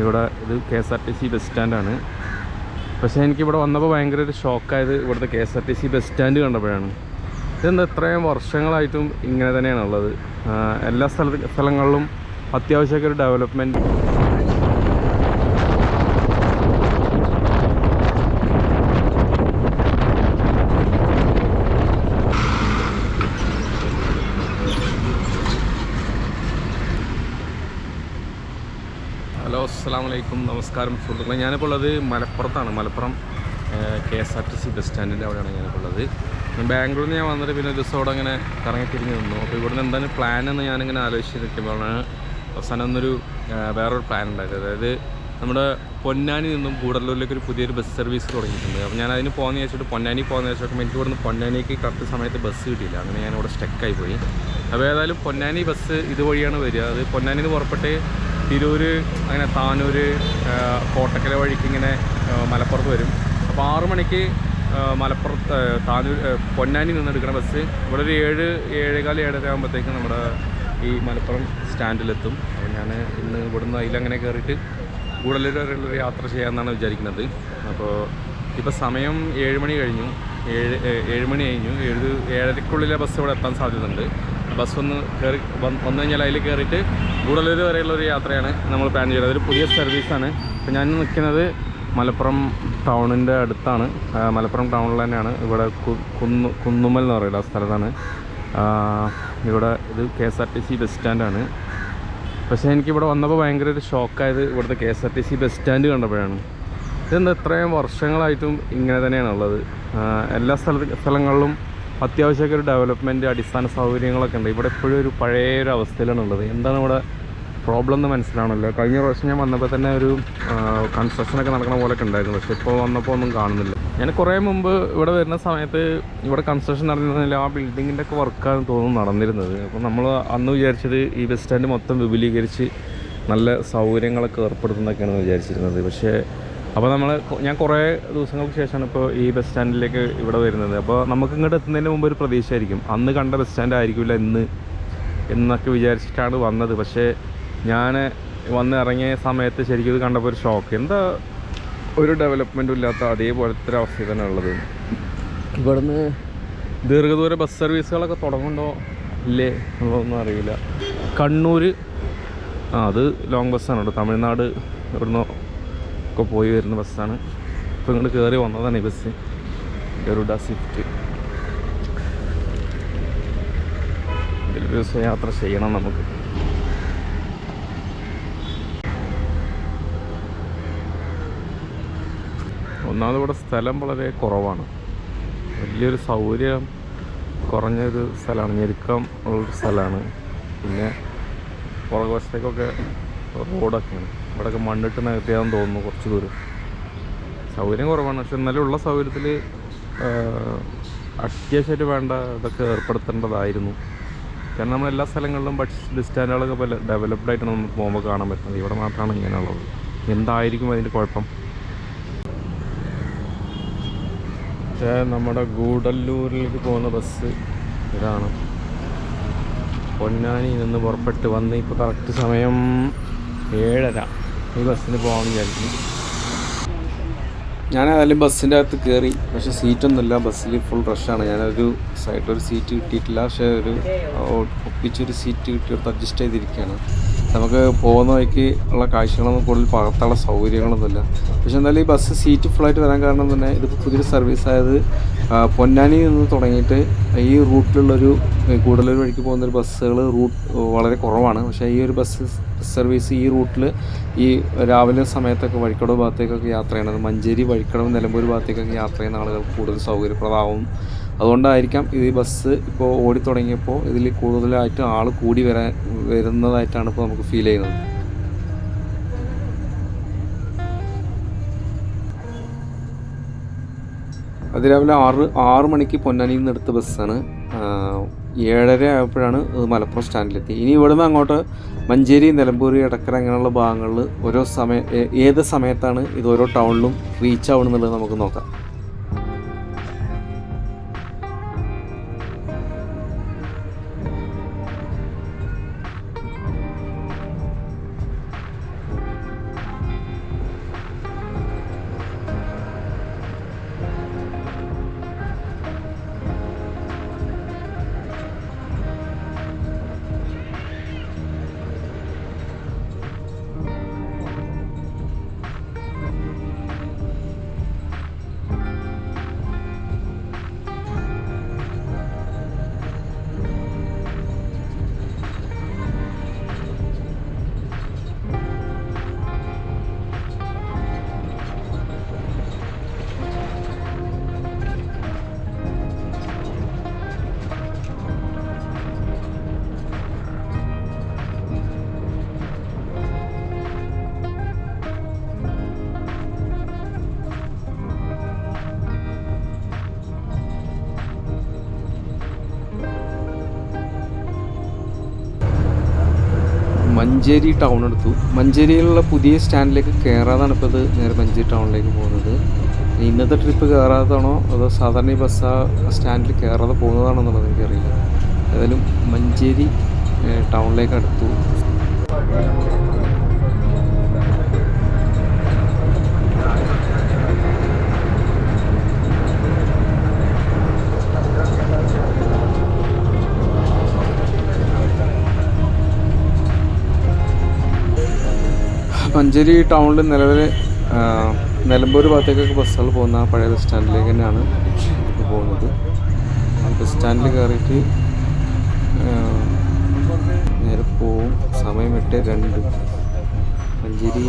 ഇവിടെ ഇത് K S R T C bus സ്റ്റാൻഡാണ് പക്ഷേ എനിക്കിവിടെ വന്നപ്പോൾ ഭയങ്കര ഒരു ഷോക്കായത് ഇവിടുത്തെ K S R T C bus stand കണ്ടപ്പോഴാണ്. ഇതെന്താ ഇത്രയും വർഷങ്ങളായിട്ടും ഇങ്ങനെ തന്നെയാണ് ഉള്ളത് എല്ലാ സ്ഥല സ്ഥലങ്ങളിലും അത്യാവശ്യമൊക്കെ ഒരു ഡെവലപ്മെന്റ് നമസ്കാരം സുഹൃത്തുക്കളെ. ഞാനിപ്പോൾ ഉള്ളത് മലപ്പുറത്താണ്. Malappuram K S R T C bus സ്റ്റാൻഡിന്റെ അവിടെയാണ് ഞാനിപ്പോൾ ഉള്ളത് ബാംഗ്ലൂരിൽ നിന്ന് ഞാൻ വന്നിട്ട് പിന്നെ ഒരു ദിവസം അവിടെ അങ്ങനെ കറങ്ങി തിരിഞ്ഞ് നിന്നു. അപ്പോൾ ഇവിടുന്ന് എന്താണ് പ്ലാൻ എന്ന് ഞാനിങ്ങനെ ആലോചിച്ച് നിൽക്കുമ്പോഴാണ് അവസാനം ഒന്നൊരു വേറൊരു പ്ലാൻ ഉണ്ടായത്. അതായത് നമ്മുടെ പൊന്നാനി നിന്നും കൂടല്ലൂരിലേക്ക് ഒരു പുതിയൊരു ബസ് സർവീസ് തുടങ്ങിയിട്ടുണ്ട്. അപ്പോൾ ഞാൻ അതിന് പോകുന്ന വെച്ചിട്ട് പൊന്നാനി പോകുന്ന വെച്ചിട്ട് എനിക്ക് ഇവിടുന്ന് പൊന്നാനിക്ക് കറക്റ്റ് സമയത്ത് ബസ് കിട്ടിയില്ല. അങ്ങനെ ഞാൻ ഇവിടെ സ്റ്റക്കായി പോയി. അപ്പോൾ ഏതായാലും പൊന്നാനി ബസ് ഇതുവഴിയാണ് വരിക. അത് പൊന്നാനിന്ന് പുറപ്പെട്ട് തിരൂര് അങ്ങനെ താനൂര് കോട്ടക്കര വഴിക്ക് ഇങ്ങനെ മലപ്പുറത്ത് വരും. അപ്പോൾ ആറു മണിക്ക് മലപ്പുറത്ത് താനൂർ പൊന്നാനി നിന്ന് എടുക്കുന്ന ബസ് ഇവിടെ ഒരു ഏഴ് ഏഴേകാൽ ഏഴര ആകുമ്പോഴത്തേക്ക് നമ്മുടെ ഈ മലപ്പുറം സ്റ്റാൻഡിലെത്തും. ഞാൻ ഇന്ന് ഇവിടുന്ന് അതിലങ്ങനെ കയറിയിട്ട് ഗൂഡല്ലൂർ വരെയുള്ളൊരു യാത്ര ചെയ്യാമെന്നാണ് വിചാരിക്കുന്നത്. അപ്പോൾ ഇപ്പോൾ സമയം ഏഴ് മണി കഴിഞ്ഞു. ഏഴ് ഏഴ് മണി കഴിഞ്ഞു. ഏഴ് ഏഴരക്കുള്ളിലെ ബസ് ഇവിടെ എത്താൻ സാധ്യതയുണ്ട്. ബസ് ഒന്ന് കയറി വന്ന് കഴിഞ്ഞാൽ അതിൽ കയറിയിട്ട് ഗൂഡല്ലൂർ വരെയുള്ള ഒരു യാത്രയാണ് നമ്മൾ പ്ലാൻ ചെയ്തത്. അതൊരു പുതിയ സർവീസാണ് ഇപ്പോൾ ഞാൻ നിൽക്കുന്നത് മലപ്പുറം ടൗണിന്റെ അടുത്താണ്. മലപ്പുറം ടൗണിൽ തന്നെയാണ്. ഇവിടെ കുന്നു കുന്നുമ്മൽ എന്ന് പറയുന്ന സ്ഥലത്താണ്. ഇവിടെ ഇത് K S R T C bus സ്റ്റാൻഡാണ് പക്ഷേ എനിക്കിവിടെ വന്നപ്പോൾ ഭയങ്കര ഒരു ഷോക്കായത് ഇവിടുത്തെ K S R T C bus stand കണ്ടപ്പോഴാണ്. ഇതെന്താ ഇത്രയും വർഷങ്ങളായിട്ടും ഇങ്ങനെ തന്നെയാണുള്ളത്? എല്ലാ സ്ഥല സ്ഥലങ്ങളിലും അത്യാവശ്യമൊക്കെ ഒരു ഡെവലപ്മെന്റ് അടിസ്ഥാന സൗകര്യങ്ങളൊക്കെ ഉണ്ട്. ഇവിടെ എപ്പോഴും ഒരു പഴയ ഒരു അവസ്ഥയിലാണ് ഉള്ളത് എന്താണ് ഇവിടെ പ്രോബ്ലം എന്ന് മനസ്സിലാണല്ലോ കഴിഞ്ഞ പ്രാവശ്യം ഞാൻ വന്നപ്പോൾ തന്നെ ഒരു കൺസ്ട്രക്ഷനൊക്കെ നടക്കുന്ന പോലെയൊക്കെ ഉണ്ടായിരുന്നു. പക്ഷേ ഇപ്പോൾ വന്നപ്പോൾ ഒന്നും കാണുന്നില്ല. ഞാൻ കുറേ മുമ്പ് ഇവിടെ വരുന്ന സമയത്ത് ഇവിടെ കൺസ്ട്രക്ഷൻ നടന്നിരുന്നില്ല ആ ബിൽഡിങ്ങിന്റെ ഒക്കെ വർക്കാണ് തോന്നുന്നു നടന്നിരുന്നത്. അപ്പോൾ നമ്മൾ അന്ന് വിചാരിച്ചത് ഈ ബസ് സ്റ്റാൻഡ് മൊത്തം വിപുലീകരിച്ച് നല്ല സൗകര്യങ്ങളൊക്കെ ഏർപ്പെടുത്തുന്നൊക്കെയാണ് വിചാരിച്ചിരുന്നത്. പക്ഷേ അപ്പോൾ നമ്മൾ ഞാൻ കുറേ ദിവസങ്ങൾക്ക് ശേഷമാണ് ഇപ്പോൾ ഈ ബസ് സ്റ്റാൻഡിലേക്ക് ഇവിടെ വരുന്നത്. അപ്പോൾ നമുക്ക് ഇങ്ങോട്ട് എത്തുന്നതിന് മുമ്പ് ഒരു പ്രതീക്ഷയായിരിക്കും. അന്ന് കണ്ട ബസ് സ്റ്റാൻഡ് ആയിരിക്കില്ല ഇന്ന് എന്നൊക്കെ വിചാരിച്ചിട്ടാണ് വന്നത്. പക്ഷേ ഞാൻ വന്ന് ഇറങ്ങിയ സമയത്ത് ശരിക്കും ഇത് കണ്ടപ്പോൾ ഒരു ഷോക്ക് എന്താ ഒരു ഡെവലപ്മെന്റും ഇല്ലാത്ത അതേപോലത്തെ ഒരു അവസ്ഥ തന്നെ ഉള്ളത്? ഇവിടുന്ന് ദീർഘദൂര ബസ് സർവീസുകളൊക്കെ തുടങ്ങുന്നുണ്ടോ? ഇല്ലേ? എന്നുള്ളതൊന്നും അറിയില്ല. കണ്ണൂർ ആ അത് ലോങ് ബസ്സാണ് കേട്ടോ. തമിഴ്നാട് ഇവിടുന്ന് ഒക്കെ പോയി വരുന്ന ബസ്സാണ്. ഇപ്പോൾ ഇങ്ങോട്ട് കയറി വന്നതാണ് ഈ ബസ്. ഗരുഡ സ്വിഫ്റ്റ്. ദിവസം യാത്ര ചെയ്യണം നമുക്ക്. ഒന്നാമത് ഇവിടെ സ്ഥലം വളരെ കുറവാണ്. വലിയൊരു സൗകര്യം കുറഞ്ഞൊരു സ്ഥലമാണ്. ഞെരുക്കം ഉള്ളൊരു സ്ഥലമാണ്. പിന്നെ പുറകുവശത്തേക്കൊക്കെ റോഡൊക്കെയാണ്. ഇവിടെയൊക്കെ മണ്ണിട്ട് നികത്തിയാന്ന് തോന്നുന്നു കുറച്ച് ദൂരം. സൗകര്യം കുറവാണ്. പക്ഷെ എന്നാലും ഉള്ള സൗകര്യത്തിൽ അത്യാവശ്യമായിട്ട് വേണ്ട ഇതൊക്കെ ഏർപ്പെടുത്തേണ്ടതായിരുന്നു. കാരണം നമ്മൾ എല്ലാ സ്ഥലങ്ങളിലും ബസ് ബസ് സ്റ്റാൻഡുകളൊക്കെ പോലെ ഡെവലപ്ഡ് ആയിട്ട് നമുക്ക് പോകുമ്പോൾ കാണാൻ പറ്റുന്നത്. ഇവിടെ മാത്രമാണ് ഇങ്ങനെയുള്ളത്. എന്തായിരിക്കും അതിന്റെ കുഴപ്പം? നമ്മുടെ ഗൂഡല്ലൂരിലേക്ക് പോകുന്ന ബസ് ഇതാണ്. പൊന്നാനി നിന്ന് പുറപ്പെട്ട് വന്ന് ഇപ്പോൾ കറക്റ്റ് സമയം ഏഴര. ഈ ബസ്സിന് പോകാമെന്ന് വിചാരിക്കുന്നു. ഞാൻ ഏതായാലും ബസ്സിന്റെ അകത്ത് കയറി പക്ഷേ സീറ്റൊന്നുമില്ല. ബസ്സിൽ ഫുൾ റഷാണ് ഞാനൊരു സൈഡിലൊരു സീറ്റ് കിട്ടിയിട്ടില്ല. പക്ഷേ ഒരു ഒപ്പിച്ചൊരു സീറ്റ് കിട്ടിയെടുത്ത് അഡ്ജസ്റ്റ് ചെയ്തിരിക്കുകയാണ്. നമുക്ക് പോകുന്ന വഴിക്ക് ഉള്ള കാഴ്ചകളൊന്നും കൂടുതൽ പകർത്താനുള്ള സൗകര്യങ്ങളൊന്നുമില്ല. പക്ഷെ എന്തായാലും ഈ ബസ് സീറ്റ് ഫുള്ളായിട്ട് വരാൻ കാരണം തന്നെ ഇതിപ്പോൾ പുതിയൊരു സർവീസ് ആയത് പൊന്നാനി നിന്ന് തുടങ്ങിയിട്ട് ഈ റൂട്ടിലുള്ളൊരു കൂടുതലൊരു വഴിക്ക് പോകുന്ന ഒരു ബസ്സുകൾ റൂട്ട് വളരെ കുറവാണ്. പക്ഷേ ഈ ഒരു ബസ് സർവീസ് ഈ റൂട്ടിൽ ഈ രാവിലെ സമയത്തൊക്കെ വഴിക്കടവ് ഭാഗത്തേക്കൊക്കെ യാത്ര ചെയ്യണത് മഞ്ചേരി വഴിക്കടവ് നിലമ്പൂർ ഭാഗത്തേക്കൊക്കെ യാത്ര ചെയ്യുന്ന ആളുകൾക്ക് കൂടുതൽ സൗകര്യപ്രദമാവും. അതുകൊണ്ടായിരിക്കാം ഈ ബസ് ഇപ്പോൾ ഓടി തുടങ്ങിയപ്പോൾ ഇതിൽ കൂടുതലായിട്ട് ആൾ കൂടി വരാൻ വരുന്നതായിട്ടാണ് ഇപ്പോൾ നമുക്ക് ഫീൽ ചെയ്യുന്നത്. അതിരാവിലെ ആറ് ആറ് മണിക്ക് പൊന്നാനിയിൽ നിന്ന് എടുത്ത ബസ്സാണ്. ഏഴര ആയപ്പോഴാണ് മലപ്പുറം സ്റ്റാൻഡിലെത്തി. ഇനി ഇവിടുന്ന് അങ്ങോട്ട് മഞ്ചേരി നിലമ്പൂർ എടക്കര അങ്ങനെയുള്ള ഭാഗങ്ങളിൽ ഓരോ സമയ ഏത് സമയത്താണ് ഇത് ഓരോ ടൗണിലും റീച്ച് ആവണമെന്നുള്ളത് നമുക്ക് നോക്കാം. മഞ്ചേരി ടൗൺ എടുത്തു. മഞ്ചേരിയിലുള്ള പുതിയ സ്റ്റാൻഡിലേക്ക് കയറാതാണ് ഇപ്പോൾ ഇത് നേരെ മഞ്ചേരി ടൗണിലേക്ക് പോകുന്നത്. ഇന്നത്തെ ട്രിപ്പ് കയറാതാണോ അതോ സാധാരണ ഈ ബസ് ആ സ്റ്റാൻഡിൽ കയറാതെ പോകുന്നതാണോ എന്നുള്ളത് എനിക്കറിയില്ല. ഏതായാലും മഞ്ചേരി ടൗണിലേക്ക് അടുത്തു. മഞ്ചേരി ടൗണിൽ നിലവിൽ നിലമ്പൂർ ഭാഗത്തേക്കൊക്കെ ബസ്സുകൾ പോകുന്ന പഴയ ബസ് സ്റ്റാൻഡിലേക്ക് തന്നെയാണ് പോകുന്നത്. ബസ് സ്റ്റാൻഡിൽ കയറിയിട്ട് നേരെ പോവും. സമയം എട്ട് രണ്ട്. മഞ്ചേരി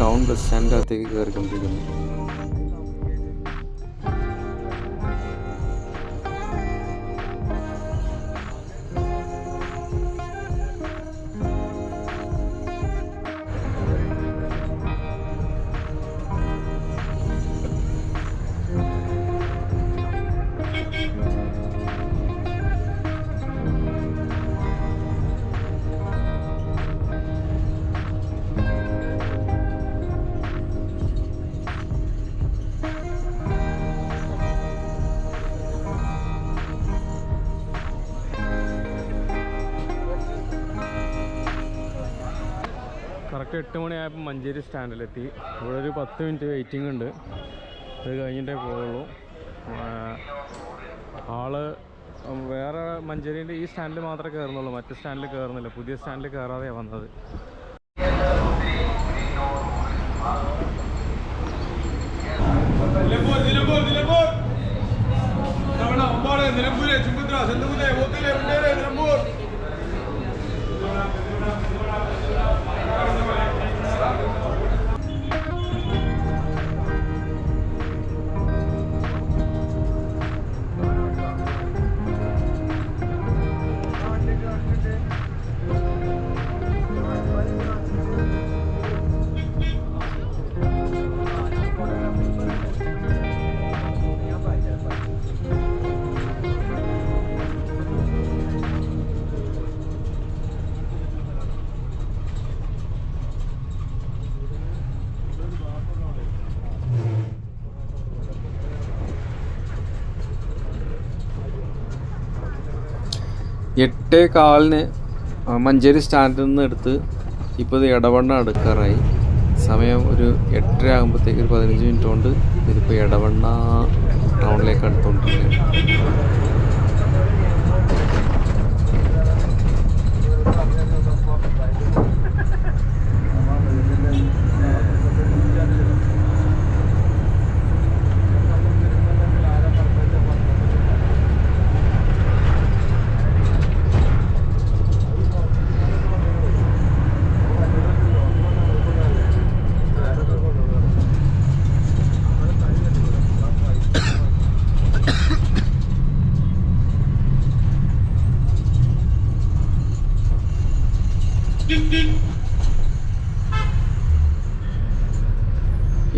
ടൗൺ ബസ് സ്റ്റാൻഡിന്റെ അകത്തേക്ക് കയറിക്കൊണ്ടിരിക്കുന്നു. എട്ട് മണിയായപ്പോൾ മഞ്ചേരി സ്റ്റാൻഡിലെത്തി. ഇവിടെ ഒരു പത്ത് മിനിറ്റ് വെയിറ്റിംഗ് ഉണ്ട്. അത് കഴിഞ്ഞിട്ടേ പോവുള്ളൂ. ആൾ വേറെ മഞ്ചേരിന്റെ ഈ സ്റ്റാൻഡിൽ മാത്രമേ കയറുന്നുള്ളൂ. മറ്റു സ്റ്റാൻഡിൽ കയറുന്നില്ല. പുതിയ സ്റ്റാൻഡിൽ കയറാതെയാണ് വന്നത്. നിലമ്പൂര് ചുങ്കത്ര സെന്തുകുത്തെ ഓത്തിലെ മുണ്ടേരെ എട്ടേ കാലിന് മഞ്ചേരി സ്റ്റാൻഡിൽ നിന്ന് എടുത്ത് ഇപ്പോൾ ഇത് ഇടവണ്ണ എടുക്കാറായി സമയം ഒരു എട്ടര ആകുമ്പോഴത്തേക്ക് ഒരു പതിനഞ്ച് മിനിറ്റ് കൊണ്ട് ഇതിപ്പോൾ ഇടവണ്ണ ടൗണിലേക്ക് അടുത്തുകൊണ്ടിരിക്കുകയാണ്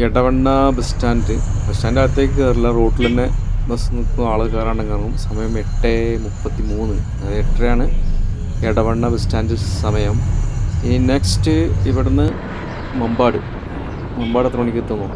Edavanna bus stand bus stand അകത്തേക്ക് കയറില്ല റോട്ടിൽ തന്നെ ബസ് നിൽക്കുന്ന ആൾ കയറാണ്ട് കാരണം സമയം എട്ട് മുപ്പത്തി മൂന്ന് അതായത് എട്ടരയാണ് എടവണ്ണ ബസ് സ്റ്റാൻഡ് സമയം. ഇനി നെക്സ്റ്റ് ഇവിടുന്ന് മമ്പാട്. മമ്പാട് എത്ര മണിക്ക് എത്തുമോ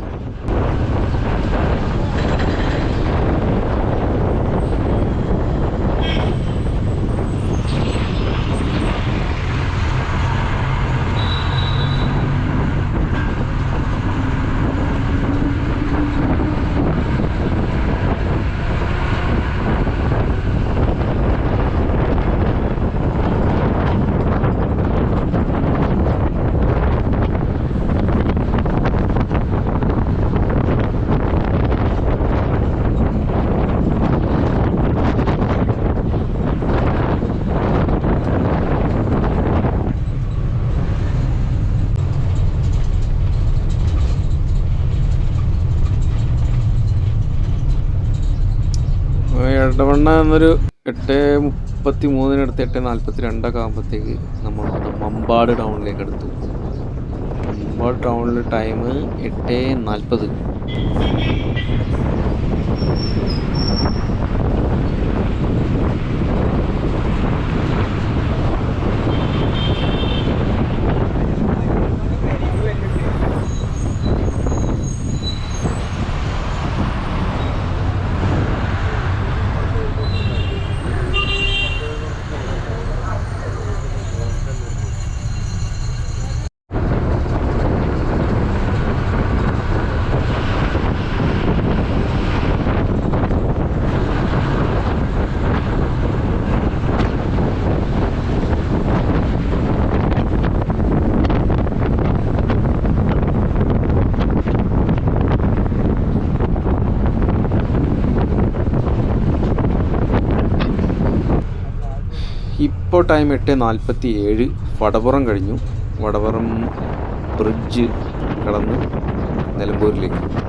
ഇടവണ്ണ എന്നൊരു എട്ട് മുപ്പത്തി മൂന്നിനടുത്ത് എട്ട് നാൽപ്പത്തി രണ്ടൊക്കെ ആകുമ്പോഴത്തേക്ക് നമ്മൾ മമ്പാട് ടൗണിലേക്ക് എടുത്തു. മമ്പാട് ടൗണിൽ ടൈം എട്ട് നാൽപ്പത് ഇപ്പോൾ ടൈം എട്ട് നാൽപ്പത്തി ഏഴ് വടപുറം കഴിഞ്ഞു. വടപുറം ബ്രിഡ്ജ് കടന്ന് നിലമ്പൂരിലേക്ക്.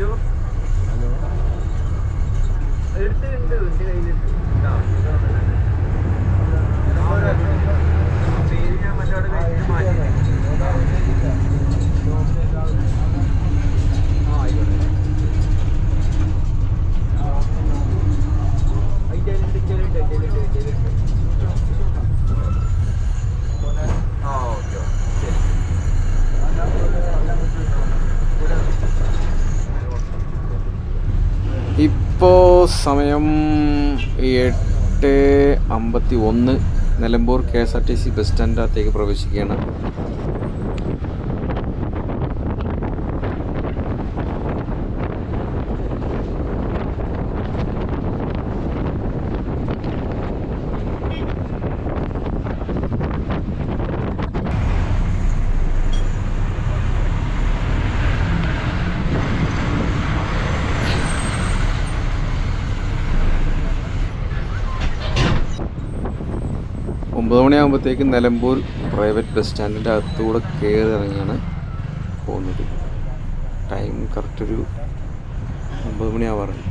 ഇപ്പോൾ സമയം എട്ട് അമ്പത്തി ഒന്ന്. Nilambur K S R T C bus സ്റ്റാൻഡിനകത്തേക്ക് പ്രവേശിക്കുകയാണ്. ഒമ്പത് മണിയാകുമ്പോഴത്തേക്കും നിലമ്പൂർ പ്രൈവറ്റ് ബസ് സ്റ്റാൻഡിന്റെ അകത്തൂടെ കയറി ഇറങ്ങിയാണ് പോകുന്നത്. ടൈം കറക്റ്റ് ഒരു ഒമ്പത് മണിയാവാറുണ്ട്.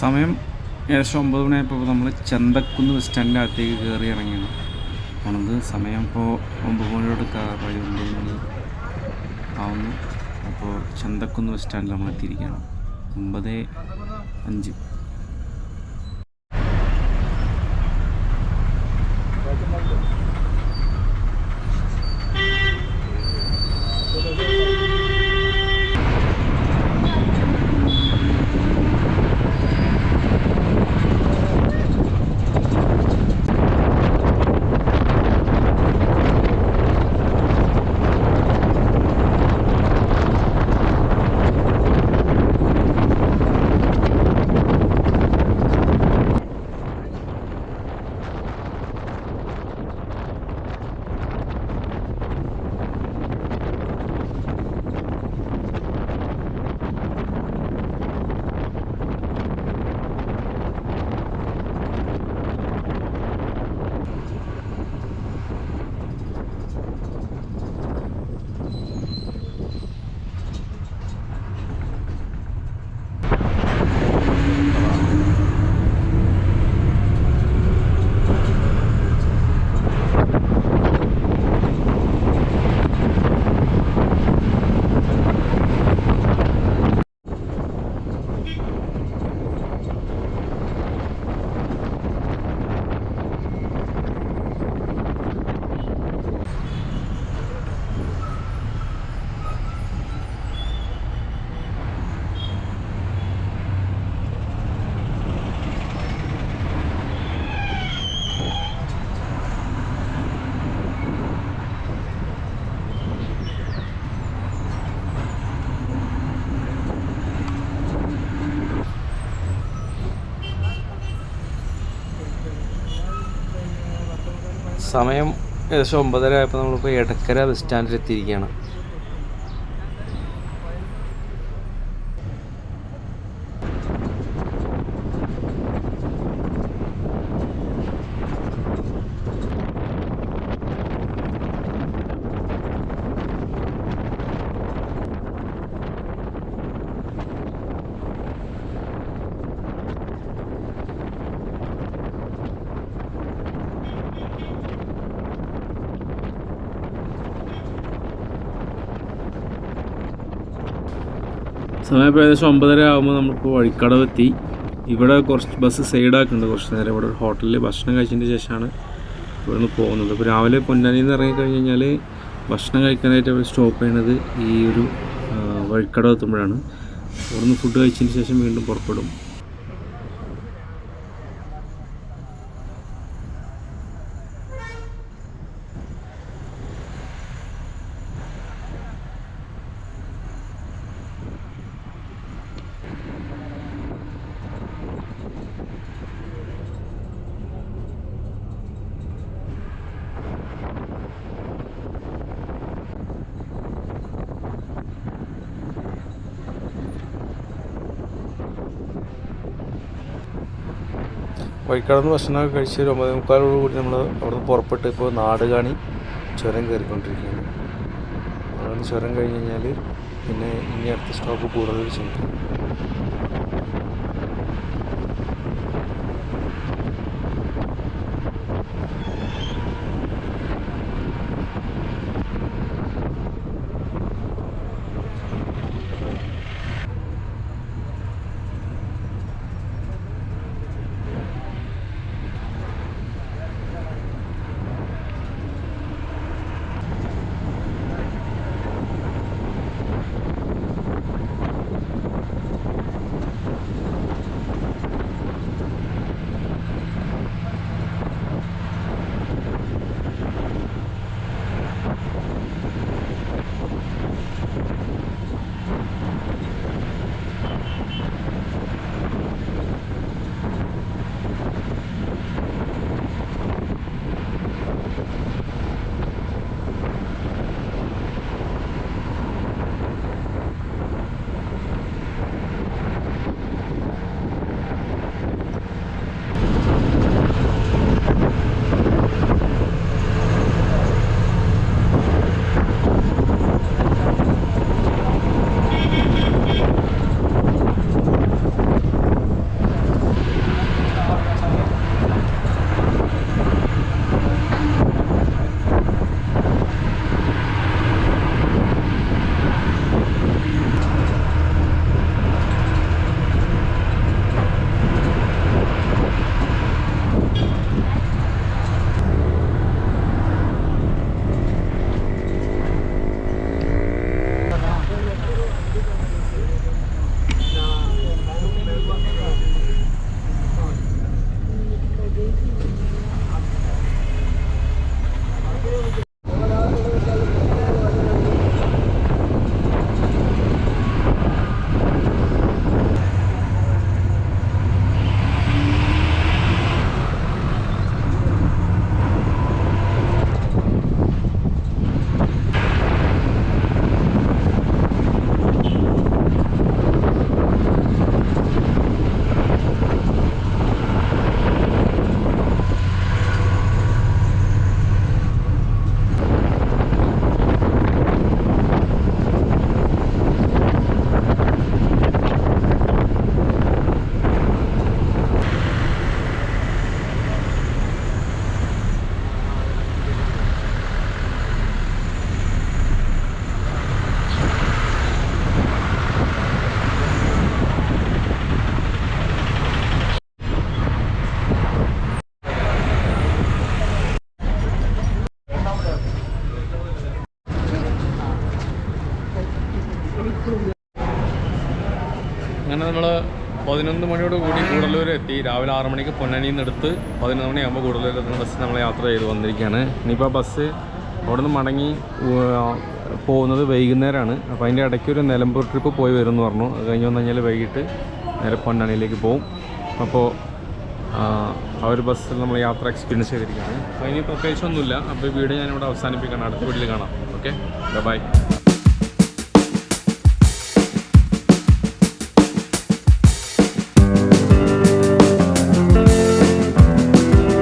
സമയം ഏകദേശം ഒമ്പത് മണിയായപ്പോൾ നമ്മൾ ചന്തക്കുന്ന് ബസ് സ്റ്റാൻഡിന്റെ അകത്തേക്ക് കയറി ഇറങ്ങിയത്. ആണത് സമയം ഇപ്പോൾ ഒമ്പത് മണിയോട് കാറായി ഒമ്പത് മണി ആവുന്നു. അപ്പോൾ ചന്തക്കുന്ന് ബസ് സ്റ്റാൻഡിൽ നമ്മൾ എത്തിയിരിക്കുകയാണ്. ഒമ്പത് അഞ്ച്. സമയം ഏകദേശം ഒമ്പതര ആയപ്പോൾ നമ്മളിപ്പോൾ എടക്കര ബസ് സ്റ്റാൻഡിൽ എത്തിയിരിക്കുകയാണ്. സമയം ഇപ്പോൾ ഏകദേശം ഒമ്പതര ആകുമ്പോൾ നമ്മളിപ്പോൾ വഴിക്കടവെത്തി. ഇവിടെ കുറച്ച് ബസ് സൈഡാക്കുന്നുണ്ട് കുറച്ച് നേരം ഇവിടെ ഹോട്ടലിൽ ഭക്ഷണം കഴിച്ചതിന് ശേഷമാണ് ഇവിടെ നിന്ന് പോകുന്നത്. ഇപ്പോൾ രാവിലെ പൊന്നാനിയിൽ നിന്ന് ഇറങ്ങിക്കഴിഞ്ഞ് കഴിഞ്ഞാൽ ഭക്ഷണം കഴിക്കാനായിട്ട് അവർ സ്റ്റോപ്പ് ചെയ്യണത് ഈ ഒരു വഴിക്കടവ് എത്തുമ്പോഴാണ്. ഇവിടുന്ന് ഫുഡ് കഴിച്ചതിന് ശേഷം വീണ്ടും പുറപ്പെടും. വഴിക്കടന്ന് ഭക്ഷണമൊക്കെ കഴിച്ച് ഒരു ഒമ്പത് മുക്കാലോട് കൂടി നമ്മൾ അവിടുന്ന് പുറപ്പെട്ട് ഇപ്പോൾ നാടുകാണി ചുരം കയറിക്കൊണ്ടിരിക്കുകയാണ്. അവിടെ നിന്ന് ചുരം കഴിഞ്ഞ് കഴിഞ്ഞാൽ പിന്നെ ഇനി അടുത്ത സ്റ്റോപ്പ് കൂടുതൽ ചെന്നു അങ്ങനെ നമ്മൾ പതിനൊന്ന് മണിയോട് കൂടി കൂടല്ലൂർ എത്തി. രാവിലെ ആറ് മണിക്ക് പൊന്നാനിയിൽ നിന്ന് എടുത്ത് പതിനൊന്ന് മണിയാകുമ്പോൾ കൂടുതലൂർ എത്തുന്ന ബസ് നമ്മൾ യാത്ര ചെയ്ത് വന്നിരിക്കുകയാണ് ഇനിയിപ്പോൾ ബസ് അവിടെ നിന്ന് മടങ്ങി പോകുന്നത് വൈകുന്നേരമാണ് അപ്പോൾ അതിന്റെ ഇടയ്ക്ക് ഒരു നിലമ്പൂർ ട്രിപ്പ് പോയി വരും എന്ന് പറഞ്ഞു. അത് കഴിഞ്ഞ് വന്നു കഴിഞ്ഞാൽ വൈകിട്ട് നേരെ പൊന്നാനിയിലേക്ക് പോകും അപ്പോൾ ആ ഒരു ബസ്സിൽ നമ്മൾ യാത്ര എക്സ്പീരിയൻസ് ചെയ്തിരിക്കുകയാണ് അപ്പോൾ ഇനി പ്രത്യേകിച്ചൊന്നുമില്ല. അപ്പോൾ വീട് ഞാനിവിടെ അവസാനിപ്പിക്കണം. അടുത്ത വീട്ടിൽ കാണാം. Okay bye